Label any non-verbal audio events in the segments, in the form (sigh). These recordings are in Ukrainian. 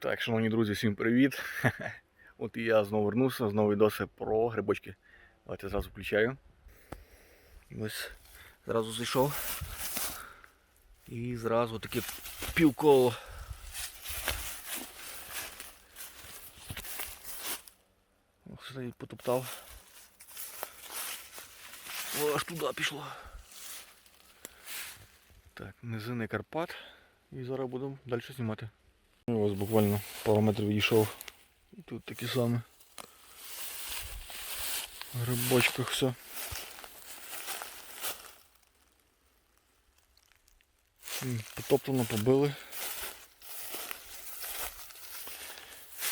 Так, шановні друзі, всім привіт. (laughs) От і я знову вернувся, знову відоси про грибочки. Давайте зразу включаю. І ось зразу зайшов. І зразу таке півколо. Ох, стоїть потоптав. О, аж туди пішло. Так, низини Карпат. І зараз будемо далі знімати. Ну, Ось буквально пару метрів відійшов. І тут такі самі. В грибочках все. М, Потоптано, побили.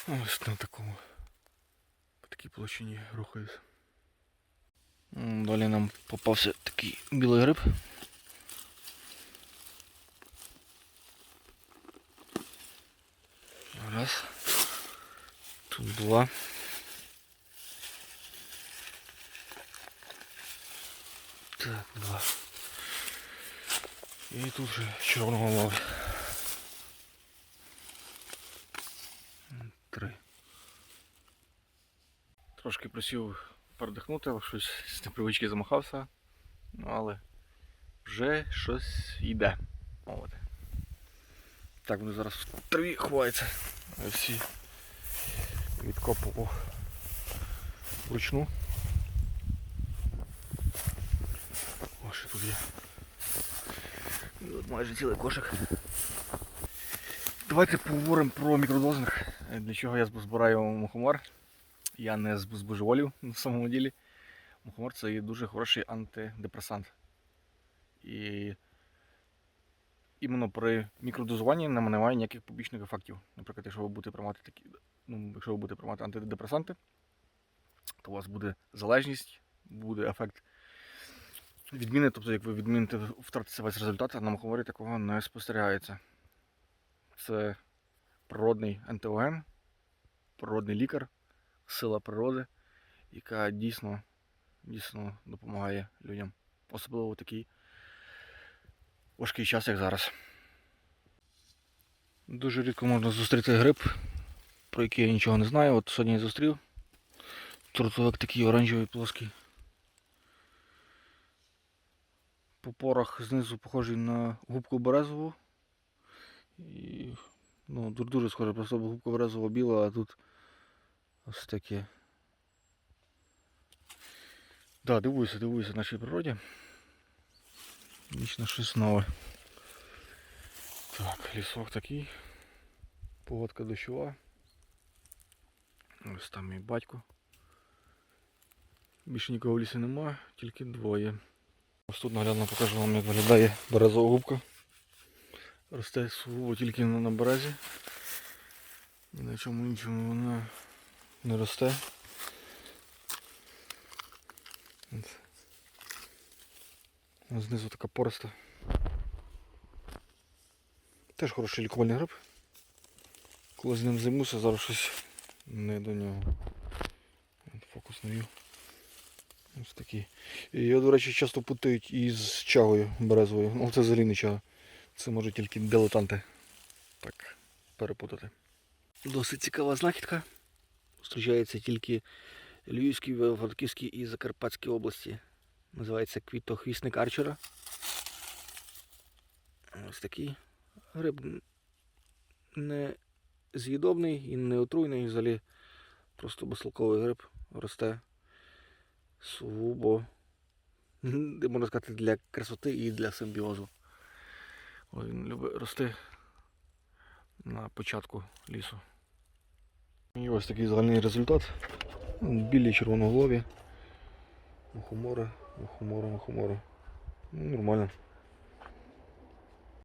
Ось на такому. По такій площині рухаюсь. Далі нам попався такий білий гриб. Раз. Тут два. Так, два. І тут вже червоного мало. Три. Трошки просів передихнути, але щось з непривички замахався. Ну, але вже щось йде. От. Так, вони зараз в траві ховаються. Всі відкопував вручну. О, що тут є. От майже цілий кошик. Давайте поговоримо про мікродозинг. Для чого я збираю мухомор. Я не з збожеволів на самому ділі. Мухомор це є дуже хороший антидепресант. І іменно при мікродозуванні немає ніяких побічних ефектів. Наприклад, якщо ви будете приймати такі, ну, якщо ви будете приймати антидепресанти, то у вас буде залежність, буде ефект відміни, тобто як ви відміните, втратите весь результат, а на мухоморі такого не спостерігається. Це природний антиоген, природний лікар, сила природи, яка дійсно, дійсно допомагає людям. Особливо в такий важкий час, як зараз. Дуже рідко можна зустріти гриб, про який я нічого не знаю. От сьогодні я зустрів. Тротовик такий оранжевий плоский. По порах знизу похожий на губку березову. І, ну, дуже, схоже, просто губка березова біла, а тут ось таке. Да, дивуюся, дивуюся нашій природі. Вічно щось нове. Так, лісок такий. Погодка дощова. Ось там мій батько. Більше нікого в лісі немає, тільки двоє. Ось тут наглядно покажу вам, як виглядає березова губка. Росте сугубо тільки на березі. Ні на чому іншому вона не росте. Знизу така пороста. Теж хороший лікувальний гриб. Коли з ним займуся, зараз щось не до нього. Фокус навів. Ось такий. Його, до речі, часто путають із чагою березовою. Ну це взагалі не чага. Це можуть тільки дилетанти так перепутати. Досить цікава знахідка. Зустрічається тільки Львівській, Франківській і Закарпатській області. Називається квітохвісник арчера. Ось такий гриб не з'їдобний і не отруйний, взагалі просто безсолковий гриб росте сугубо, можна сказати, для красоти і для симбіозу. Він любить рости на початку лісу. І ось такий загальний результат. Білі червоноголові. Мухомори, мухомори, мухомори. Ну, нормально.